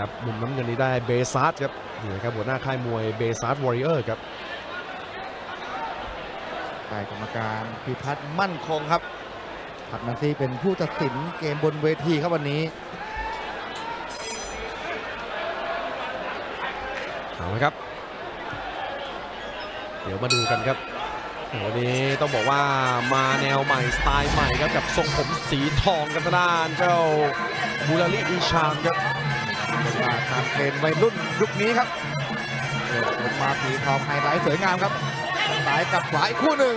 ครับมุมน้ำเงินนี้ได้เบซัสครับนี่นะครับหัวหน้าค่ายมวยเบซัสวอริเออร์ครับฝ่ายกรรมการพิพัฒน์มั่นคงครับทำหน้าที่เป็นผู้ตัดสินเกมบนเวทีครับวันนี้เอาละครับ เดี๋ยวมาดูกันครับวันนี้ต้องบอกว่ามาแนวใหม่สไตล์ใหม่ครับกับทรงผมสีทองกันทางด้านเจ้าบูลาลีอีชามครับ เรียกว่าทำเป็นวัยรุ่นยุคนี้ครับโอ้โหผมมาสีทองไฮไลท์สวยงามครับซ้ายกับขวาอีกคู่หนึ่ง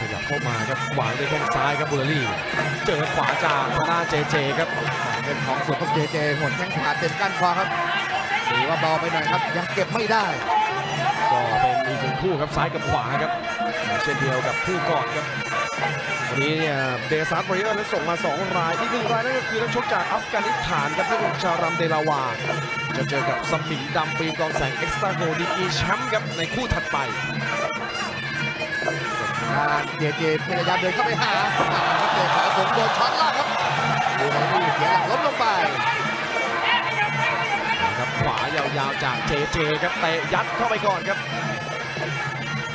ขยับเข้ามาครับวางด้วยแข้งซ้ายครับบูลาลีเจอขวาจากทางด้านเจเจครับเป็นของสุดของเจเจหมดแข้งขาเต็มก้านคอครับถือว่าเบาไปหน่อยครับ ยังเก็บไม่ได้ ก็เป็นอีกหนึ่งคู่ครับซ้ายกับขวาครับ เช่นเดียวกับคู่ก่อนครับวั นนี้เนี่ยเดซัสบริเออร์นั้นส่งมา 2 ราย อีกหนึ่งรายนั่นก็คือนักชกจากอัฟกานิสถานครับนักชกชาวรัมเดลาวา จะเจอกับสมิงดำฟิล์มกองแสงเอ็กซ์ตร้าโกดีกีแชมป์ครับในคู่ถัดไปทางเจเจพยายามเดินเข้าไปหาอ่าครับเตะขวาผมโดนช็อตล่างครับดูบอลที่เสียหลักล้มลงไปครับขวายาวๆจากเจเจครับเตะยัดเข้าไปก่อนครับ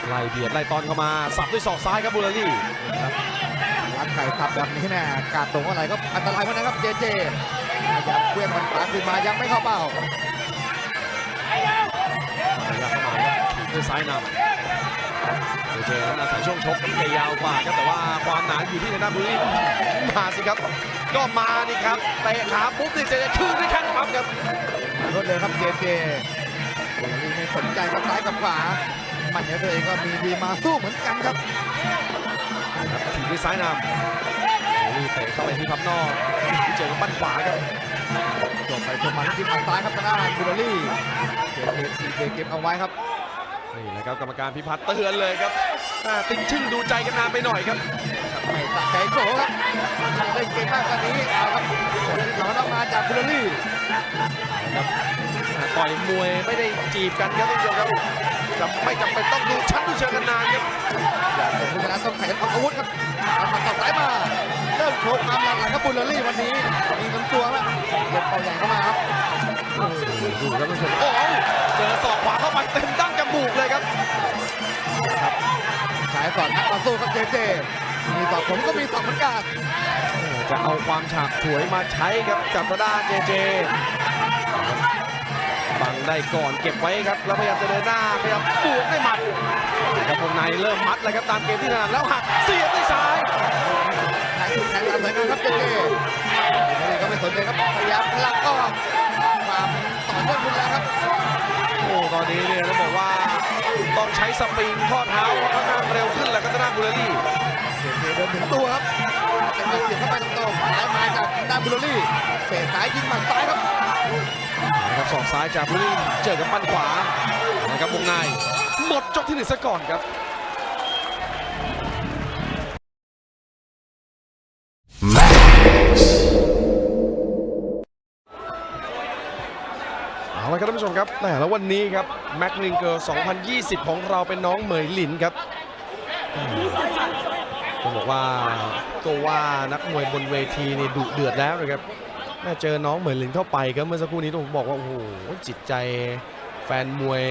ไล่เบียดไล่ตอนเข้ามา สับด้วยศอกซ้ายครับบูลารี่รั ดไก่สับแบบนี้แน่กาดตรงอะไรก็อันตรายเหมือนกันครับเจเจพยายามเคลื่อนมันขวาขึ้นมายังไม่เข้าเป้าขยับเข้ามาครับถีบด้วยซ้ายนำเจเจนั้นอาศัยช่วงชกที่ยาวกว่าครับแต่ว่าความหนาอยู่ที่ทางด้านบูลารี่มาสิครับ ก็มานี่ครับเตะขาปุ๊บนี่เจเจคืนด้วยแข้งปั๊บครับรวดเร็วครับเจเจโอ้ยไม่สนใจกับซ้ายกับขวามันเนี่ยตัวเองก็มีดีมาสู้เหมือนกันครับครับ ถีบด้วยซ้ายนำนี่เตะเข้าไปที่พับนอกที่เจอกับปั้นขวาครับจบไปจบมาที่หมัดซ้ายครับทางด้านบูลลี่เจเจทีเจเก็บเอาไว้ครับนี่แหละครับกรรมการพิพัฒน์เตือนเลยครับอ่าติงชึ่งดูใจกันนานไปหน่อยครับไม่สะใจโกครับได้เก่งมากกว่านี้เอาครับผลที่สองต้องมาจากบูลลี่ครับอ่าต่อยมวยไม่ได้จีบกันครับท่านผู้ชมครับจำไม่จำเป็นต้อง วุธครับเอาหมัดต่อสายมาเริ่มโชว์ความหลากหลายครับบูลลี่วันนี้มีน้ำตัวแล้วเด็ดเป่าใหญ่เข้ามาครับดูครับท่านผู้ชมโอ้โหเจอศอกขวาเข้าไปเต็มดั้งจมูกเลยครับสายสอดนักมาสู้ครับเจเจมีสอบผมก็มีสอบเหมือนกันจะเอาความฉาบฉวยมาใช้ครับกับทางด้านเจเจ บังได้ก่อนเก็บไว้ครับแล้วพยายามจะเดินหน้าพยายามบวกด้วยหมัดครับวงในเริ่มมัดแล้วครับตามเกมที่ถนัดแล้วหักเสียบด้วยซ้ายแข่งแข่งตามสายงานครับเจเจนี่ก็ไม่สนใจครับพยายามพลักก็ความต่อเนื่องรุนแรงครับโอ้ตอนนี้เนี่ยต้องบอกว่าต้องใช้สปริงข้อเท้าค่อนข้างเร็วขึ้นแหละครับทางด้านบุรีเจเจเดินถึงตัวครับจะมาเสียบเข้าไปตรงๆซ้ายมาจากทางด้านบุลลี่เตะซ้ายยิงหมัดซ้ายครับ นะครับศอกซ้ายจากบุรีเจอกับปั้นขวานะครับวงในหมดจบที่หนึ่งซะก่อนครับเอาละครับท่านผู้ชมครับแต่แล้ววันนี้ครับแม็กลิงเกอร์ 2020 ของเราเป็นน้องเหมยหลินครับต้องบอกว่าก็ว่านักมวยบนเวทีนี่ดุเดือดแล้วนะครับ แม่เจอน้องเหมยหลินเข้าไปครับเมื่อสักครู่นี้ต้องบอกว่าโอ้โหจิตใจแฟนมวย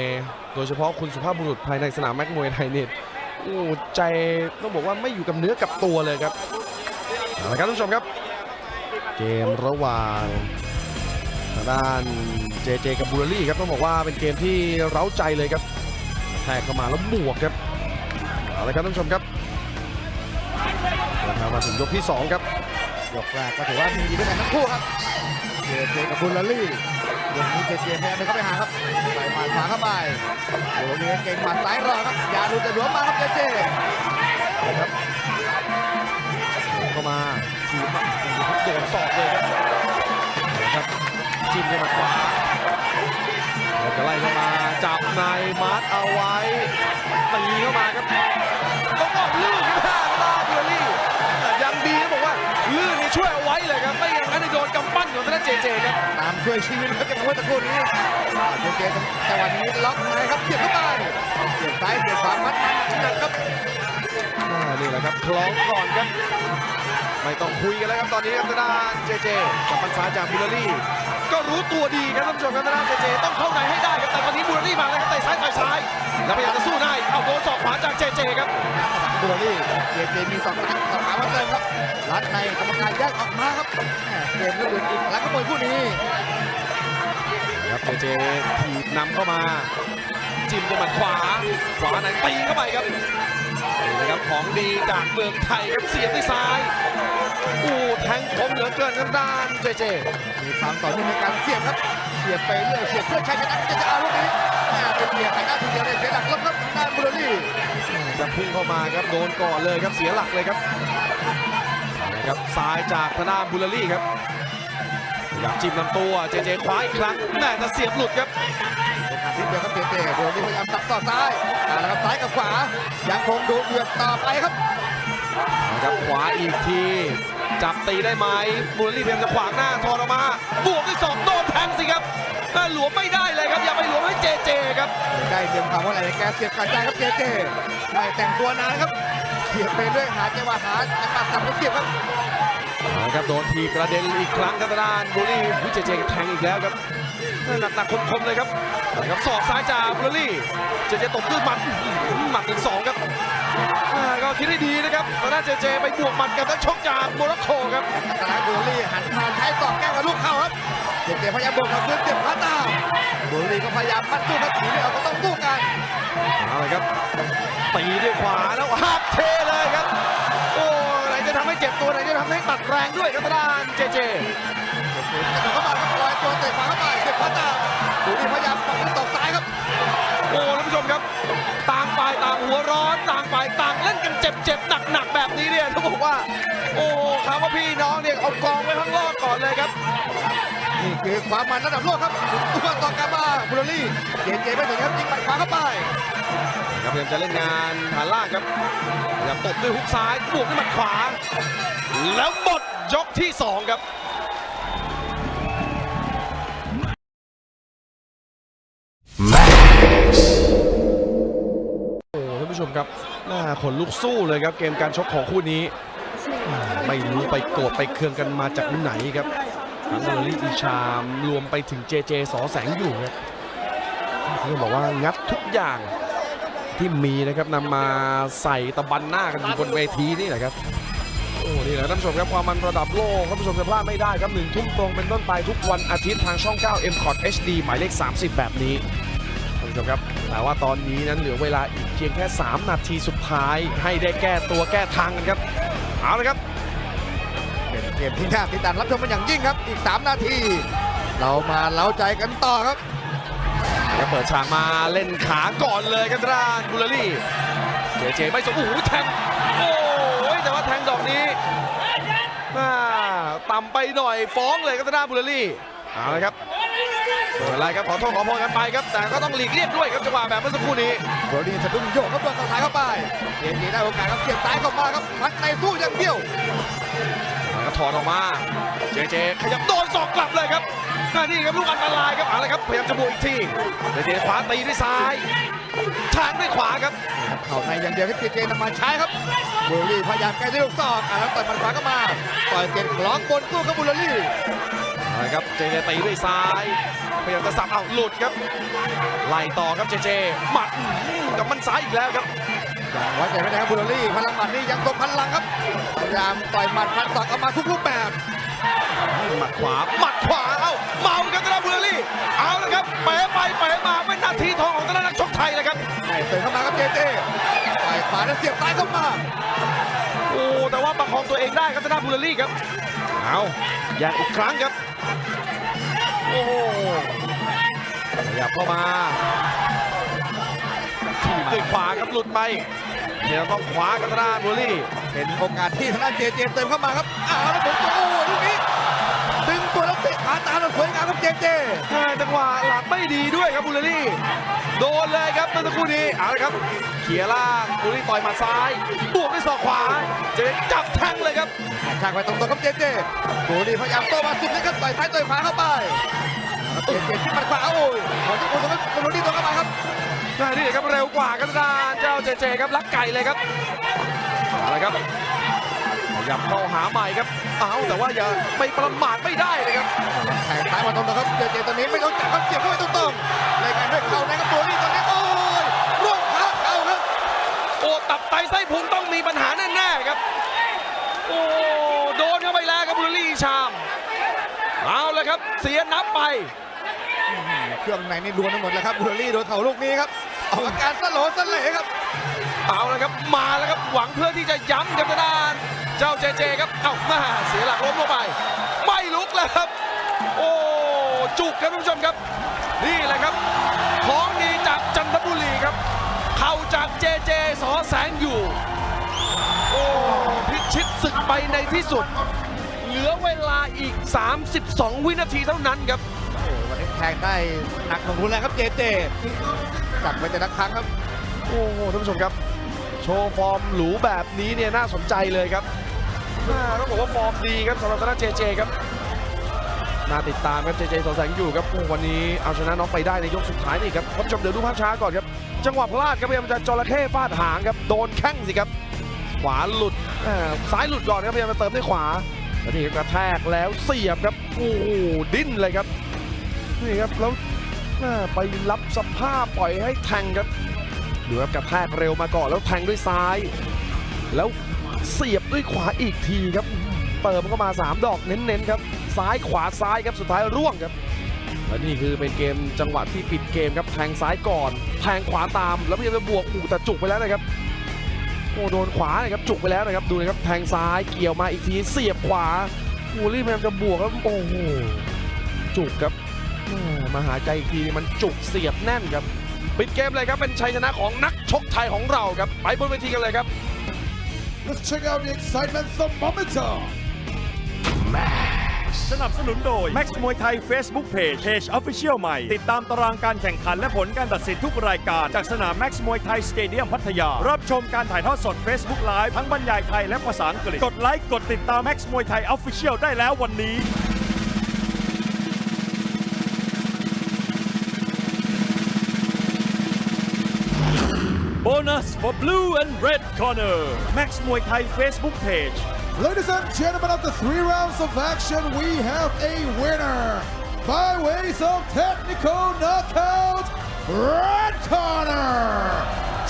โดยเฉพาะคุณสุภาพบุรุษภายในสนามแม็กมวยไทยเนี่ยโอ้ใจต้องบอกว่าไม่อยู่กับเนื้อกับตัวเลยครับเอาละครับท่านผู้ชมครับ เกมระหว่างทางด้านเจเจกับบูลลี่ครับต้องบอกว่าเป็นเกมที่เร้าใจเลยครับแทกเข้ามาแล้วบวกครับเอาละครับท่านผู้ชมครับมาถึงยกที่ 2 ครับ ยกแรกก็ถือว่ามีดีด้วยกันทั้งคู่ครับเจเจกับบุลลี่ยกนี้เจเจพยายามเดินเข้าไปหาครับใส่หมัดขวาเข้าไปโอ้โหนี่เก่งหมัดซ้ายรอครับอย่าดูจะหลวมมาครับเจเจนะครับเข้ามาทีมโดนศอกเลยครับนะครับจิ้มด้วยหมัดขวาแล้วก็ไล่เข้ามาจับในมัดเอาไว้ตีเข้ามาครับต้องบอกลื่นครับตาบูลลี่ ช่วยเอาไว้เลยครับ ไม่อย่างนั้นโดนกำปั้นของทางด้านเจเจครับตามช่วยชีวิตครับจากเมื่อตะกครู่นี้อ่าเจเจจังหวะนี้ล็อกในครับเสียบเข้าไป เสียบซ้ายเสียบขวามัดมันหนักครับอ่านี่แหละครับคล้องก่อนครับ ไม่ต้องคุยกันแล้วครับตอนนี้ครับทางด้านเจเจกับมันซ้ายจากบุลลี่ ก็รู้ตัวดีครับท่านผู้ชมครับทางด้านเจเจต้องเข้าในให้ได้ครับแต่ตอนนี้บุลลี่มาแล้วครับเตะซ้ายต่อยซ้ายแล้วพยายามจะสู้ได้เอาโดนศอกขวาจากเจเจครับบูลลี่เจเจมีสองนัดสองขามาเติมครับรัดในกรรมการแยกออกมาครับแหม่เกมก็เดือดอีกแล้วก็มวยคู่นี้ครับเจเจถีบนำเข้ามา จิ้มด้วยหมัดขวา ขวาไหนตีเข้าไปครับนี่นะครับของดีจากเมืองไทยครับเสียบด้วยซ้ายอู้แทงคมเหลือเกินครับด้านเจเจมีความต่อเนื่องในการเสียบครับเสียบไปเรื่อยเสียบเพื่อชัยชนะจะจะเอาลูกนี้แหม่เป็นเบียร์ใส่หน้าทีเดียวได้เสียหลักล้มครับทางด้านบูลลี่จะพุ่งเข้ามาครับโดนก่อนเลยครับเสียหลักเลยครับนะครับซ้ายจากธนาบุลลี่ครับอยากจิ้มลำตัวเจเจคว้าอีกครั้งแม่แต่เสียบหลุดครับโอกาส นิดเดียวครับเจเจบูลลี่พยายามตัดต่อซ้ายเอาละครับซ้ายกับขวา ยังคงดูเดือดต่อไปครับนะครับขวาอีกที จับตีได้ไหมบุลลี่พยายามจะขวางหน้าทอดออกมา บวกด้วยสองโดนแทงสิครับแต่หลวมไม่ได้เลยครับอย่าไปหลวมให้เจเจครับ ได้เตรียมความว่าอะไรแกเสียบกระจายครับเจเจไม่แต่งตัวนานครับเสียบไปเรื่อยหาจังหวะหาจังหวะสับแล้วเสียบครับนะครับโดนทีกระเด็นอีกครั้งครับทางด้านบุลลี่วิเจเจแทงอีกแล้วครับ หนักหนักๆคมๆเลยครับนะครับศอกซ้ายจากบุลลี่เจเจตบด้วยหมัดอื้อหือหมัดถึงสองครับอ่าก็คิดให้ดีนะครับทางด้านเจเจไปบวกหมัดกับนักชกจากโมร็อกโกครับตลาดบูลลี่หันมาใช้ศอกแก้กับลูกเข่าครับเจเจพยายามบวกกับพื้นเจ็บขาตามบูลลี่ก็พยายามมัดสู้ครับหนีไม่ออกก็ต้องสู้กันเอาเลยครับตีด้วยขวาแล้วหักเทเลยครับโอ้ไหนจะทำให้เจ็บตัวไหนจะทำให้ตัดแรงด้วยครับทางด้านเจเจ กระโดดเข้ามาครับลอยตัวเตะขวาเข้าไปเจ็บขาตามบูลลี่พยายามปักด้วยศอกซ้ายครับ โอ้ท่านผู้ชมครับ ต่างฝ่ายต่างหัวร้อน ต่างฝ่ายต่างเล่นกันเจ็บเจ็บหนักหนักๆแบบนี้เนี่ยต้องบอกว่า โอ้คำว่าพี่น้องเนี่ยเอากองไว้ข้างนอกก่อนเลยครับนี่คือความมันระดับโลกครับตัวต่อกันมาบูลลี่เจเจไม่ถึงครับยิงหมัดขวาเข้าไปครับพยายามจะเล่นงานฐานล่างครับพยายามตบด้วยฮุกซ้ายบวกด้วยหมัดขวา แล้วหมดยกที่สองครับ ผู้ชมครับหน้าขนลุกสู้เลยครับเกมการชกของคู่นี้ ไม่รู้ไปโกรธไปเคืองกันมาจากไหนครับทั้งเบอร์ลี่อีชามรวมไปถึงเจเจสอแสงอยู่ครับเขาบอกว่างัดทุกอย่างที่มีนะครับนำมาใส่ตะบันหน้ากันอยู่บนเวทีนี่แหละครับโอ้นี่แหละท่านผู้ชมครับความมันระดับโลกท่านผู้ชมจะพลาดไม่ได้ครับหนึ่งทุ่มตรงเป็นต้นไปทุกวันอาทิตย์ทางช่อง 9 m c o t HD หมายเลข 30 แบบนี้ท่านผู้ชมครับ แต่ว่าตอนนี้นั้นเหลือเวลาอีกเพียงแค่ 3 นาทีสุดท้าย ให้ได้แก้ตัวแก้ทางกันครับ เอาละครับ เป็นเกมที่น่าติดตามรับชมเป็นอย่างยิ่งครับ อีก 3 นาที เรามาเล้าใจกันต่อครับจะเปิดฉากมาเล่นขาก่อนเลยครับทางด้านบุลลี่เจเจไม่สมโอ้โหแทงโอ้ยแต่ว่าแทงดอกนี้อ่าต่ำไปหน่อยฟ้องเลยครับทางด้านบุลลี่เอาละครับ ไม่เป็นไรครับขอโทษขอโพยกันไปครับ แต่ก็ต้องหลีกเลี่ยงด้วยครับจังหวะแบบเมื่อสักครู่นี้โรดี้สะดุ้งโยกครับโดนเข้าซ้ายเข้าไปเจเจได้โอกาสครับเสียบซ้ายเข้ามาครับพัดในสู้อย่างเดียวแล้วก็ถอนออกมาเจเจขยับโดนศอกกลับเลยครับหน้านี่ครับลูกอันตรายครับเอาละครับพยายามจะบวกอีกทีเจเจขวาตีด้วยซ้ายแทงด้วยขวาครับเข่าในอย่างเดียวที่เจเจนำมาใช้ครับบุลลี่พยายามแก้ด้วยลูกศอกอะแล้วต่อยหมันขวาเข้ามาต่อยเจ็บคล้องบนสู้ครับบุลลี่เอาละครับเจเจตีด้วยซ้าย พยายามจะสับเอาหลุดครับไล่ต่อครับเจเจหมัดอื้อหือกับมันซ้ายอีกแล้วครับอย่างไว้ใจไม่ได้ครับบุลลี่พลังหมัดนี่ยังทรงพลังครับพยายามต่อยหมัดฟันศอกเอามาทุกรูปแบบหมัดขวาหมัดขวาเอ้าเมาครับตะนาบุรีเอาละครับเป๋ไปเป๋มาเป็นนาทีทองของตะนานักชกไทยเลยครับไม่เติมเข้ามาครับเจเจต่อยขวาแล้วเสียบซ้ายเข้ามาโอ้แต่ว่าประคองตัวเองได้ครับทางด้านบุลลี่ครับเอาแยกอีกครั้งครับ โอ้ขยับเข้ามาทีบด้วยขวาครับหลุดไปเดี๋ยวต้องขวากับทางด้านบุรีเป็นโอกาสที่ทางด้านเจเจเติมเข้ามาครับอ้าวแล้วผมโอ้ลูกนี้าตามแล้วสวยงามครับเจเจแม่จังหวะหลังไม่ดีด้วยครับบุลลี่ โดนเลยครับเมื่อสักครู่นี้เอาละครับ เขี่ยล่างบุลลี่ต่อยหมาซ้ายบวกด้วยศอกขวา เจะจับแทงเลยครับช่างไปตรงตัวครับเจเจบุรีพยายามโต้มาสุดเลยครับต่อยซ้ายต่อยขวาเข้าไปเจเจขึ้นหมัดขวาโอ้ยขอทุกคนครับบุรีตรงเข้ามาครับได้นี่ครับเร็วกว่าครับทางด้านเจ้าเจเจครับลักไก่เลยครับอะไรครับข ยับเข้าหาใหม่ครับเอาแต่ว่าอย่าไปประมาทไม่ได้เลยครับแทงซ้ายมาตรงๆครับเจเจตอนนี้ไม่ต้องจับครับเสียบเข้าไปตรงๆรายการด้วยเข่าในครับตัวนี้ตอนนี้โอ้ยร่วงขาเข่าครับโอ้ตับไตไส้พุงต้องมีปัญหาแน่ๆครับโอ้โดนเข้าไปแล้วครับบุรีชามเอาเลยครับ เสียนับไปเครื่องในนี่รวนไปหมดแล้วครับบูลลี่โดนเข่าลูกนี้ครับออกอาการสโลว์สเลครับเอาเลยครับมาแล้วครับหวังเพื่อที่จะย้ำกับทางด้าน เจ้าเจเจครับเอ้ามาเสียหลักล้มลงไป ไม่ลุกแล้วครับ โอ้จุกครับท่านผู้ชมครับ นี่แหละครับ ของดีจากจันทบุรีครับ เข่าจากเจเจสอแสงอยู่ โอ้พิชิตศึกไปในที่สุด เหลือเวลาอีก 32 วินาทีเท่านั้นครับโอ้วันนี้แทงได้หนักของคุณแล้วครับเจเจจัดไปแต่ละครั้งครับ โอ้โหท่านผู้ชมครับ โชว์ฟอร์มหรูแบบนี้เนี่ยน่าสนใจเลยครับน่า ต้องบอกว่าฟอร์มดีครับสำหรับทางด้านเจเจครับน่าติดตามครับเจเจสอแสงอยู่ครับวันนี้เอาชนะน้องไปได้ในยกสุดท้ายนี่ครับท่านผู้ชมเดี๋ยวดูภาพช้าก่อนครับ จังหวะพลาดครับพยายามจะจระเข้ฟาดหางครับโดนแข้งสิครับ ขวาหลุดซ้ายหลุดก่อนครับพยายามจะเติมด้วยขวาแล้วนี่ครับกระแทกแล้วเสียบครับโอ้โหดิ้นเลยครับนี่ครับแล้วไปรับสภาพปล่อยให้แทงครับดูครับกระแทกเร็วมาก่อนแล้วแทงด้วยซ้าย แล้ว เสียบด้วยขวาอีกทีครับ เติมเข้ามา 3 ดอกเน้นๆครับ ซ้ายขวาซ้ายครับสุดท้ายร่วงครับ และนี่คือเป็นเกมจังหวะที่ปิดเกมครับแทงซ้ายก่อน แทงขวาตามแล้วพยายามจะบวกอู่แต่จุกไปแล้วนะครับโอ้โดนขวานะครับจุกไปแล้วนะครับดูนะครับแทงซ้ายเกี่ยวมาอีกทีเสียบขวาโอ้รีบพยายามจะบวกแล้วโอ้โหจุกครับมาหาใจอีกทีนี่มันจุกเสียบแน่นครับปิดเกมเลยครับเป็นชัยชนะของนักชกไทยของเราครับไปบนเวทีกันเลยครับ Let's check out the excitement thermometer. สนับสนุนโดย Max มวยไทย Facebook Page Page Official ใหม่ ติดตามตารางการแข่งขันและผลการตัดสินทุกรายการ จากสนาม Max มวยไทยสเตเดียมพัทยา รับชมการถ่ายทอดสด Facebook Live ทั้งบรรยายไทยและภาษาอังกฤษ กดไลค์กดติดตาม Max มวยไทย Official ได้แล้ววันนี้ Bonus for blue and red Connor Max Muay Thai Facebook page. Ladies and gentlemen after three rounds of action we have a winner. By ways of technical knockout Brad Connor.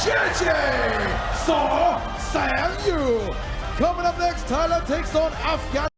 JJ Saw Sam Yu. Coming up next, Tyler takes on Afghanistan.